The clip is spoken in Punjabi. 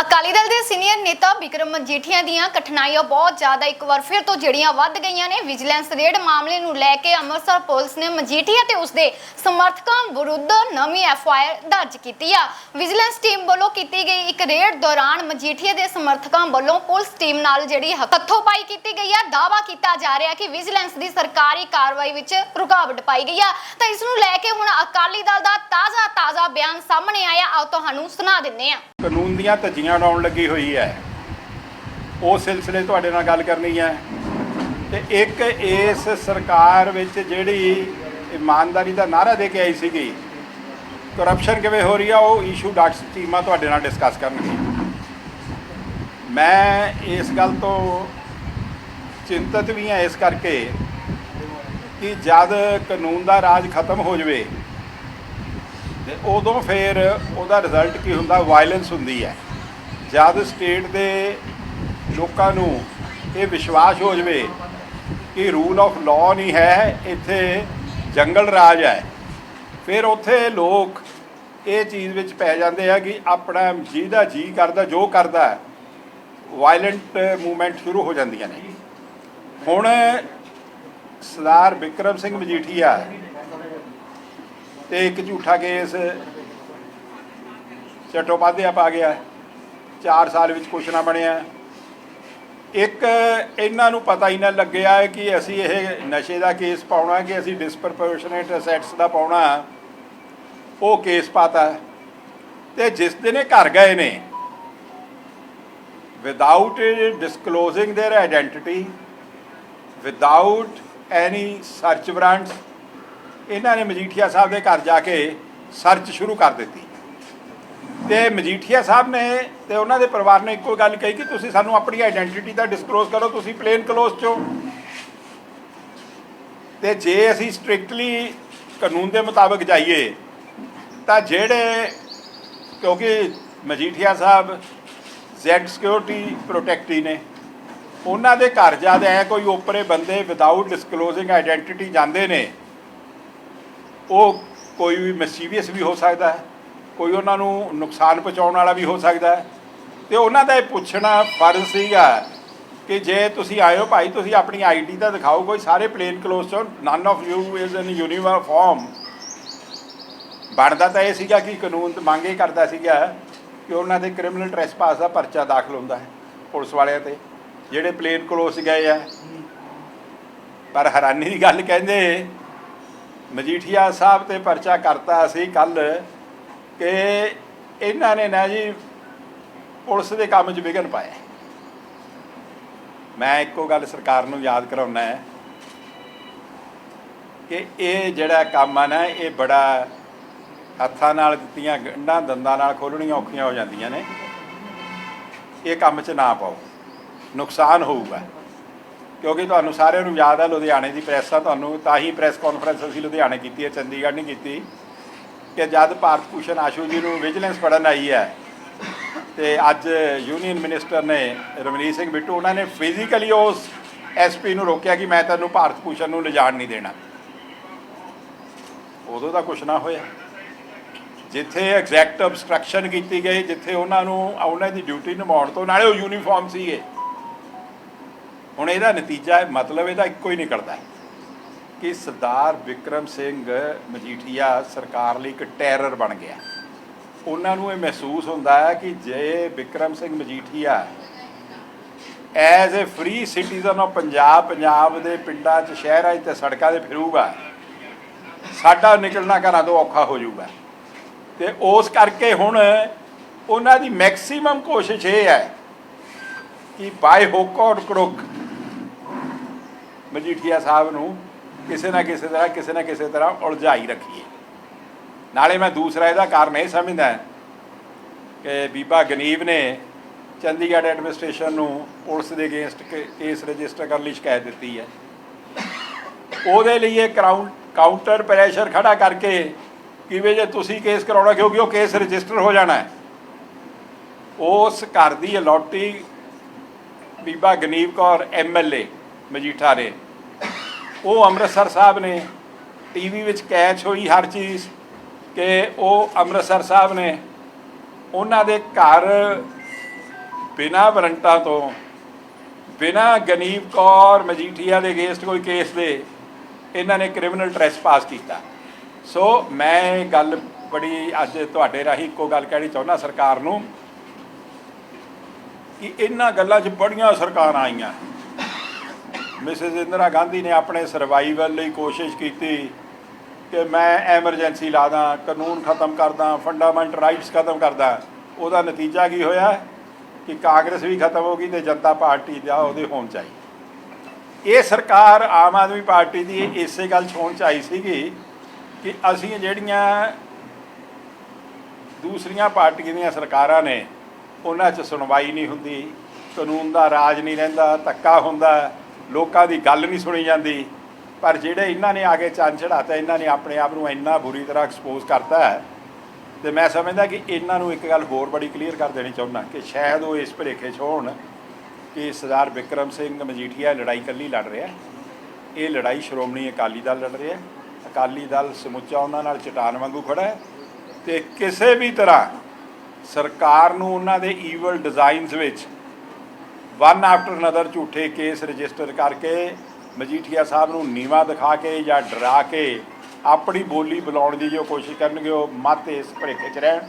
ਅਕਾਲੀ ਦਲ ਦੇ ਸੀਨੀਅਰ ਨੇਤਾ ਵਿਕਰਮ ਮਜੀਠੀਆ ਦੀਆਂ ਕਠਿਨਾਈਆਂ ਬਹੁਤ ਜ਼ਿਆਦਾ ਇੱਕ ਵਾਰ ਫਿਰ ਤੋਂ ਜਿਹੜੀਆਂ ਵੱਧ ਗਈਆਂ ਨੇ। ਵਿਜੀਲੈਂਸ ਰੇਡ ਮਾਮਲੇ ਨੂੰ ਲੈ ਕੇ ਅੰਮ੍ਰਿਤਸਰ ਪੁਲਿਸ ਨੇ ਮਜੀਠੀਆ ਤੇ ਉਸਦੇ ਸਮਰਥਕਾਂ ਵਿਰੁੱਧ ਨਵੀਂ ਐਫਆਈਆਰ ਦਰਜ ਕੀਤੀ ਆ। ਵਿਜੀਲੈਂਸ ਟੀਮ ਵੱਲੋਂ ਕੀਤੀ ਗਈ ਇੱਕ ਰੇਡ ਦੌਰਾਨ ਮਜੀਠੀਆ ਦੇ ਸਮਰਥਕਾਂ ਵੱਲੋਂ ਪੁਲਿਸ ਟੀਮ ਨਾਲ ਜਿਹੜੀ ਹੱਥੋਂ-ਪਾਈ ਕੀਤੀ ਗਈ ਆ। ਦਾਵਾ ਕੀਤਾ ਜਾ ਰਿਹਾ ਕਿ ਵਿਜੀਲੈਂਸ ਦੀ ਸਰਕਾਰੀ ਕਾਰਵਾਈ ਵਿੱਚ ਰੁਕਾਵਟ ਪਾਈ ਗਈ ਆ। ਤਾਂ ਇਸ ਨੂੰ ਲੈ ਕੇ ਹੁਣ ਅਕਾਲੀ ਦਲ ਦਾ ਤਾਜ਼ਾ-ਤਾਜ਼ਾ ਬਿਆਨ ਸਾਹਮਣੇ ਆਇਆ। ਆਓ ਤੁਹਾਨੂੰ ਸੁਣਾ ਦਿੰਨੇ ਆ। ਕਾਨੂੰਨ ਦੀਆਂ ਧੱਜੀਆਂ ਉਡਾਉਣ ਲੱਗੀ ਹੋਈ ਹੈ। ਉਹ ਸਿਲਸਿਲੇ ਤੁਹਾਡੇ ਨਾਲ ਗੱਲ ਕਰਨੀ ਹੈ। ਤੇ ਇੱਕ ਇਸ ਸਰਕਾਰ ਵਿੱਚ ਜਿਹੜੀ ਇਮਾਨਦਾਰੀ ਦਾ ਨਾਰਾ ਦੇ ਕੇ ਆਈ ਸੀਗੀ ਕਰਪਸ਼ਨ ਕਿਵੇਂ ਹੋ ਰਹੀ ਆ, ਉਹ ਇਸ਼ੂ ਡਾਕਟਰ ਟੀਮਾਂ ਤੁਹਾਡੇ ਨਾਲ ਡਿਸਕਸ ਕਰਨਗੇ। ਮੈਂ ਇਸ ਗੱਲ ਤੋਂ ਚਿੰਤਤ ਵੀ ਹਾਂ ਇਸ ਕਰਕੇ ਕਿ ਜਦ ਕਾਨੂੰਨ ਦਾ ਰਾਜ ਖਤਮ ਹੋ ਜਾਵੇ ਤੇ ਉਦੋਂ ਫਿਰ ਉਹਦਾ ਰਿਜ਼ਲਟ ਕੀ ਹੁੰਦਾ? ਵਾਇਲੈਂਸ ਹੁੰਦੀ ਹੈ। ਜਦ ਸਟੇਟ ਦੇ ਲੋਕਾਂ ਨੂੰ ਇਹ ਵਿਸ਼ਵਾਸ ਹੋ ਜਵੇ ਕਿ ਰੂਲ ਆਫ ਲਾਅ ਨਹੀਂ ਹੈ, ਇੱਥੇ ਜੰਗਲ ਰਾਜ ਹੈ, ਫਿਰ ਉੱਥੇ ਲੋਕ ਇਹ ਚੀਜ਼ ਵਿੱਚ ਪੈ ਜਾਂਦੇ ਆ ਕਿ ਆਪਣਾ ਜਿਹਦਾ ਜੀ ਕਰਦਾ, ਜੋ ਕਰਦਾ ਵਾਇਲੈਂਟ ਮੂਵਮੈਂਟ ਸ਼ੁਰੂ ਹੋ ਜਾਂਦੀਆਂ ਨੇ। ਹੁਣ ਸਰਦਾਰ ਵਿਕਰਮ ਸਿੰਘ ਮਜੀਠੀਆ ਤੇ ਇੱਕ ਝੂਠਾ ਕੇਸ ਚਟੋਪਾਧਿਆ ਪਾ ਗਿਆ 4 ਸਾਲ ਵਿੱਚ ਕੁਛ ਨਾ ਬਣਿਆ ਇੱਕ ਇਹਨਾਂ ਨੂੰ ਪਤਾ ਹੀ ਨਾ ਲੱਗਿਆ ਹੈ ਕਿ ਅਸੀਂ ਇਹ ਨਸ਼ੇ ਦਾ ਕੇਸ ਪਾਉਣਾ ਕਿ ਅਸੀਂ ਡਿਸਪਰਪੋਰਸ਼ਨੇਟ ਅਸੈਟਸ ਦਾ ਪਾਉਣਾ ਉਹ ਕੇਸ ਪਾਤਾ ਤੇ ਜਿਸ ਦਿਨ ਇਹ ਘਰ ਗਏ ਨੇ without disclosing their identity without any search warrants ਇਹਨਾਂ ਨੇ ਮਜੀਠੀਆ ਸਾਹਿਬ ਦੇ ਘਰ ਜਾ ਕੇ ਸਰਚ ਸ਼ੁਰੂ ਕਰ ਦਿੱਤੀ। ਤੇ ਮਜੀਠੀਆ ਸਾਹਿਬ ਨੇ ਤੇ ਉਹਨਾਂ ਦੇ ਪਰਿਵਾਰ ਨੇ ਇੱਕੋ ਗੱਲ ਕਹੀ ਕਿ ਤੁਸੀਂ ਸਾਨੂੰ ਆਪਣੀ ਆਇਡੈਂਟੀਟੀ ਦਾ ਡਿਸਕਲੋਜ਼ ਕਰੋ, ਤੁਸੀਂ ਪਲੇਨ ਕਲੋਜ਼ ਚੋਂ ਤੇ ਜੇ ਅਸੀਂ ਸਟ੍ਰਿਕਟਲੀ ਕਾਨੂੰਨ ਦੇ ਮੁਤਾਬਕ ਜਾਈਏ, ਤਾਂ ਜਿਹੜੇ ਕਿਉਂਕਿ Majithia sahib Z security protectee ਨੇ, ਉਹਨਾਂ ਦੇ ਘਰ ਜਾਂਦੇ ਐ ਕੋਈ ਓਪਰੇ ਬੰਦੇ ਵਿਦਆਊਟ ਡਿਸਕਲੋਜ਼ਿੰਗ ਆਇਡੈਂਟੀਟੀ ਜਾਂਦੇ ਨੇ ਉਹ ਕੋਈ ਵੀ ਮਿਸਚੀਵੀਅਸ ਵੀ ਹੋ ਸਕਦਾ ਹੈ, ਕੋਈ ਉਹਨਾਂ ਨੂੰ ਨੁਕਸਾਨ ਪਹੁੰਚਾਉਣ ਵਾਲਾ ਵੀ ਹੋ ਸਕਦਾ ਹੈ। ਤੇ ਉਹਨਾਂ ਦਾ ਇਹ ਪੁੱਛਣਾ ਫਰਜ਼ ਸੀਗਾ ਕਿ ਜੇ ਤੁਸੀਂ ਆਏ ਹੋ ਭਾਈ, ਤੁਸੀਂ ਆਪਣੀ ਆਈਡੀ ਤਾਂ ਦਿਖਾਓ ਕੋਈ ਸਾਰੇ ਪਲੇਨ ਕਲੋਜ਼ ਚੋਂ none of you is in uniform ਬਣਦਾ ਤਾਂ ਇਹ ਸੀਗਾ ਕਿ ਕਾਨੂੰਨ ਤੇ ਮੰਗ ਇਹ ਕਰਦਾ ਸੀਗਾ ਕਿ ਉਹਨਾਂ ਦੇ ਕ੍ਰਿਮੀਨਲ ਟ੍ਰੈਸਪਾਸ ਦਾ ਪਰਚਾ ਦਾਖਲ ਹੁੰਦਾ ਹੈ ਪੁਲਿਸ ਵਾਲਿਆਂ ਤੇ, ਜਿਹੜੇ ਪਲੇਨ ਕਲੋਜ਼ ਗਏ ਆ। ਪਰ ਹੈਰਾਨੀ ਦੀ ਗੱਲ ਕਹਿੰਦੇ ਮਜੀਠੀਆ ਸਾਹਿਬ ਤੇ ਪਰਚਾ ਕਰਤਾ ਸੀ ਕੱਲ ਕਿ ਇਹਨਾਂ ਨੇ ਨਾ ਜੀ ਪੁਲਿਸ ਦੇ ਕੰਮ 'ਚ ਵਿਘਨ ਪਾਇਆ। ਮੈਂ ਇੱਕੋ ਗੱਲ ਸਰਕਾਰ ਨੂੰ ਯਾਦ ਕਰਾਉਣਾ ਹੈ ਕਿ ਇਹ ਜਿਹੜਾ ਕੰਮ ਆ ਨਾ, ਇਹ ਬੜਾ ਹੱਥਾਂ ਨਾਲ ਦਿੱਤੀਆਂ, ਗੰਢਾਂ ਦੰਦਾਂ ਨਾਲ ਖੋਲਣੀਆਂ ਔਖੀਆਂ ਹੋ ਜਾਂਦੀਆਂ ਨੇ। ਇਹ ਕੰਮ 'ਚ ਨਾ ਪਾਓ। ਨੁਕਸਾਨ ਹੋਊਗਾ। ਕਿਉਂਕਿ ਤੁਹਾਨੂੰ ਸਾਰਿਆਂ ਨੂੰ ਯਾਦ ਹੈ ਲੁਧਿਆਣੇ ਦੀ ਪ੍ਰੈਸ ਆ ਤੁਹਾਨੂੰ, ਤਾਂ ਹੀ ਪ੍ਰੈਸ ਕਾਨਫਰੰਸ ਅਸੀਂ ਲੁਧਿਆਣੇ ਕੀਤੀ ਹੈ, ਚੰਡੀਗੜ੍ਹ ਨਹੀਂ ਕੀਤੀ। ਕਿ ਜਦ ਭਾਰਤ ਭੂਸ਼ਣ ਆਸ਼ੂ ਜੀ ਨੂੰ ਵਿਜੀਲੈਂਸ ਪੜਨ ਆਈ ਹੈ, ਤੇ ਅੱਜ ਯੂਨੀਅਨ ਮਿਨਿਸਟਰ ਨੇ ਰਮਨੀਤ ਸਿੰਘ ਬਿੱਟੂ, ਉਹਨਾਂ ਨੇ ਫਿਜ਼ੀਕਲੀ ਉਸ ਐਸਪੀ ਨੂੰ ਰੋਕਿਆ ਕਿ ਮੈਂ ਤੈਨੂੰ ਭਾਰਤ ਭੂਸ਼ਣ ਨੂੰ ਲਿਜਾਣ ਨਹੀਂ ਦੇਣਾ। ਉਦੋਂ ਦਾ ਕੁਛ ਨਾ ਹੋਇਆ। ਜਿੱਥੇ ਐਗਜ਼ੈਕਟ ਅਬਸਟਰਕਸ਼ਨ ਕੀਤੀ ਗਈ, ਜਿੱਥੇ ਉਹਨਾਂ ਨੂੰ, ਉਹਨਾਂ ਦੀ ਡਿਊਟੀ ਨਿਭਾਉਣ ਤੋਂ, ਨਾਲੇ ਉਹ ਯੂਨੀਫਾਰਮ ਸੀਗੇ। ਹੁਣ ਇਹਦਾ ਨਤੀਜਾ ਮਤਲਬ ਇਹਦਾ ਇੱਕੋ ਹੀ ਨਿਕਲਦਾ ਕਿ ਸਰਦਾਰ ਵਿਕਰਮ ਸਿੰਘ ਮਜੀਠੀਆ ਸਰਕਾਰ ਲਈ ਇੱਕ ਟੈਰਰ ਬਣ ਗਿਆ ਉਹਨਾਂ ਨੂੰ ਇਹ ਮਹਿਸੂਸ ਹੁੰਦਾ ਹੈ ਕਿ ਜੇ Vikram Singh Majithia as a free citizen of Punjab Punjab ਦੇ ਪਿੰਡਾਂ 'ਚ, ਸ਼ਹਿਰਾਂ 'ਚ ਤੇ ਸੜਕਾਂ 'ਤੇ ਫਿਰੂਗਾ, ਸਾਡਾ ਨਿਕਲਣਾ ਘਰਾਂ ਤੋਂ ਔਖਾ ਹੋ ਜਾਊਗਾ। ਤੇ ਉਸ ਕਰਕੇ ਹੁਣ ਉਹਨਾਂ ਦੀ ਮੈਕਸਿਮਮ ਕੋਸ਼ਿਸ਼ ਇਹ ਹੈ ਕਿ ਬਾਈ ਹੁੱਕ ਔਰ ਕਰੁੱਕ ਮਜੀਠੀਆ ਸਾਹਿਬ ਨੂੰ ਕਿਸੇ ਨਾ ਕਿਸੇ ਤਰ੍ਹਾਂ, ਕਿਸੇ ਨਾ ਕਿਸੇ ਤਰ੍ਹਾਂ ਉਲਝਾਈ ਰੱਖੀਏ। ਨਾਲੇ ਮੈਂ ਦੂਸਰਾ ਇਹਦਾ ਕਾਰਨ ਇਹ ਸਮਝਦਾ ਕਿ ਬੀਬਾ ਗਨੀਵ ਨੇ ਚੰਡੀਗੜ੍ਹ ਐਡਮਿਨਿਸਟ੍ਰੇਸ਼ਨ ਨੂੰ ਪੁਲਿਸ ਦੇ ਅਗੇਂਸਟ ਕੇਸ ਰਜਿਸਟਰ ਕਰਨ ਲਈ ਸ਼ਿਕਾਇਤ ਦਿੱਤੀ ਹੈ। ਉਹਦੇ ਲਈ ਇਹ ਕਰਾਊਂ, ਕਾਊਂਟਰ ਪ੍ਰੈਸ਼ਰ ਖੜਾ ਕਰਕੇ ਕਿਵੇਂ ਜੇ ਤੁਸੀਂ ਕੇਸ ਕਰਾਉਣਾ, ਕਿਉਂਕਿ ਉਹ ਕੇਸ ਰਜਿਸਟਰ ਹੋ ਜਾਣਾ ਹੈ। ਉਸ ਘਰ ਦੀ ਅਲੋਟੀ ਬੀਬਾ ਗਨੀਵ ਕੌਰ ਐਮਐਲਏ ਮਜੀਠਾ ਨੇ ਉਹ ਅੰਮ੍ਰਿਤਸਰ ਸਾਹਿਬ ਨੇ ਟੀਵੀ ਵਿੱਚ ਕੈਚ ਹੋਈ ਹਰ ਚੀਜ਼ ਕਿ ਉਹ ਅੰਮ੍ਰਿਤਸਰ ਸਾਹਿਬ ਨੇ ਉਹਨਾਂ ਦੇ ਘਰ ਬਿਨਾਂ ਵਰੰਟਾਂ ਤੋਂ, ਬਿਨਾਂ ਗਨੀਬ ਕੌਰ ਮਜੀਠੀਆ ਦੇ ਅਗੇਂਸਟ ਕੋਈ ਕੇਸ ਦੇ, ਇਹਨਾਂ ਨੇ ਕ੍ਰਿਮੀਨਲ ਟ੍ਰੈਸਪਾਸ ਕੀਤਾ। ਸੋ ਮੈਂ ਇਹ ਗੱਲ ਬੜੀ ਅੱਜ ਤੁਹਾਡੇ ਰਾਹੀਂ ਇੱਕੋ ਗੱਲ ਕਹਿਣੀ ਚਾਹੁੰਦਾ ਸਰਕਾਰ ਨੂੰ ਕਿ ਇਹਨਾਂ ਗੱਲਾਂ 'ਚ ਬੜੀਆਂ ਸਰਕਾਰਾਂ ਆਈਆਂ। ਮਿਸਿਸ ਇੰਦਰਾ ਗਾਂਧੀ ਨੇ ਆਪਣੇ ਸਰਵਾਈਵਲ ਲਈ ਕੋਸ਼ਿਸ਼ ਕੀਤੀ ਕਿ ਮੈਂ ਐਮਰਜੈਂਸੀ ਲਾ ਦਾਂ, ਕਾਨੂੰਨ ਖਤਮ ਕਰ ਦਾਂ ਫੰਡਾਮੈਂਟਲ ਰਾਈਟਸ ਖਤਮ ਕਰਦਾਂ ਉਹਦਾ ਨਤੀਜਾ ਕੀ ਹੋਇਆ? ਕਿ ਕਾਂਗਰਸ ਵੀ ਖਤਮ ਹੋ ਗਈ ਤੇ ਜਨਤਾ ਪਾਰਟੀ ਦਾ ਉਹਦੇ ਹੋਣ ਚਾਹੀਦੀ ਇਹ ਸਰਕਾਰ ਆਮ ਆਦਮੀ ਪਾਰਟੀ ਦੀ ਇਸੇ ਗੱਲ 'ਚ ਹੋਣ ਚਾਹੀ ਸੀਗੀ ਕਿ ਅਸੀਂ ਜਿਹੜੀਆਂ ਦੂਸਰੀਆਂ ਪਾਰਟੀਆਂ ਦੀਆਂ ਸਰਕਾਰਾਂ ਨੇ, ਉਹਨਾਂ 'ਚ ਸੁਣਵਾਈ ਨਹੀਂ ਹੁੰਦੀ, ਕਾਨੂੰਨ ਦਾ ਰਾਜ ਨਹੀਂ ਰਹਿੰਦਾ, ਧੱਕਾ ਹੁੰਦਾ ਲੋਕਾਂ ਦੀ ਗੱਲ ਨਹੀਂ ਸੁਣੀ ਜਾਂਦੀ। ਪਰ ਜਿਹੜੇ ਇਹਨਾਂ ਨੇ ਆ ਕੇ ਚੰਨ ਚੜਾਤਾ ਇਹਨਾਂ ਨੇ ਆਪਣੇ ਆਪ ਨੂੰ ਇੰਨਾ ਬੁਰੀ ਤਰ੍ਹਾਂ ਐਕਸਪੋਜ਼ ਕਰਤਾ ਹੈ। ਤੇ ਮੈਂ ਸਮਝਦਾ ਕਿ ਇਹਨਾਂ ਨੂੰ ਇੱਕ ਗੱਲ ਹੋਰ ਬੜੀ ਕਲੀਅਰ ਕਰ ਦੇਣੀ ਚਾਹੁੰਦਾ ਕਿ ਸ਼ਾਇਦ ਉਹ ਇਸ ਭੁਲੇਖੇ 'ਚ ਹੋਣ ਕਿ ਸਰਦਾਰ ਵਿਕਰਮ ਸਿੰਘ ਮਜੀਠੀਆ ਲੜਾਈ ਇਕੱਲੀ ਲੜ ਰਿਹਾ। ਇਹ ਲੜਾਈ ਸ਼੍ਰੋਮਣੀ ਅਕਾਲੀ ਦਲ ਲੜ ਰਿਹਾ। ਅਕਾਲੀ ਦਲ ਸਮੁੱਚਾ ਉਹਨਾਂ ਨਾਲ ਚਟਾਨ ਵਾਂਗੂ ਖੜਾ ਹੈ ਤੇ ਕਿਸੇ ਵੀ ਤਰ੍ਹਾਂ ਸਰਕਾਰ ਨੂੰ ਉਹਨਾਂ ਦੇ ਈਵਲ ਡਿਜ਼ਾਈਨਸ ਵਿੱਚ ਵਨ ਆਫਟਰ ਅਨਦਰ ਝੂਠੇ ਕੇਸ ਰਜਿਸਟਰ ਕਰਕੇ ਮਜੀਠੀਆ ਸਾਹਿਬ ਨੂੰ ਨੀਵਾ ਦਿਖਾ ਕੇ ਜਾਂ ਡਰਾ ਕੇ ਆਪਣੀ ਬੋਲੀ ਬੁਲਾਉਣ ਦੀ ਜੋ ਕੋਸ਼ਿਸ਼ ਕਰਨਗੇ ਉਹ ਮੱਤ ਇਸ ਭਰੇਖੇ 'ਚ ਰਹਿਣ।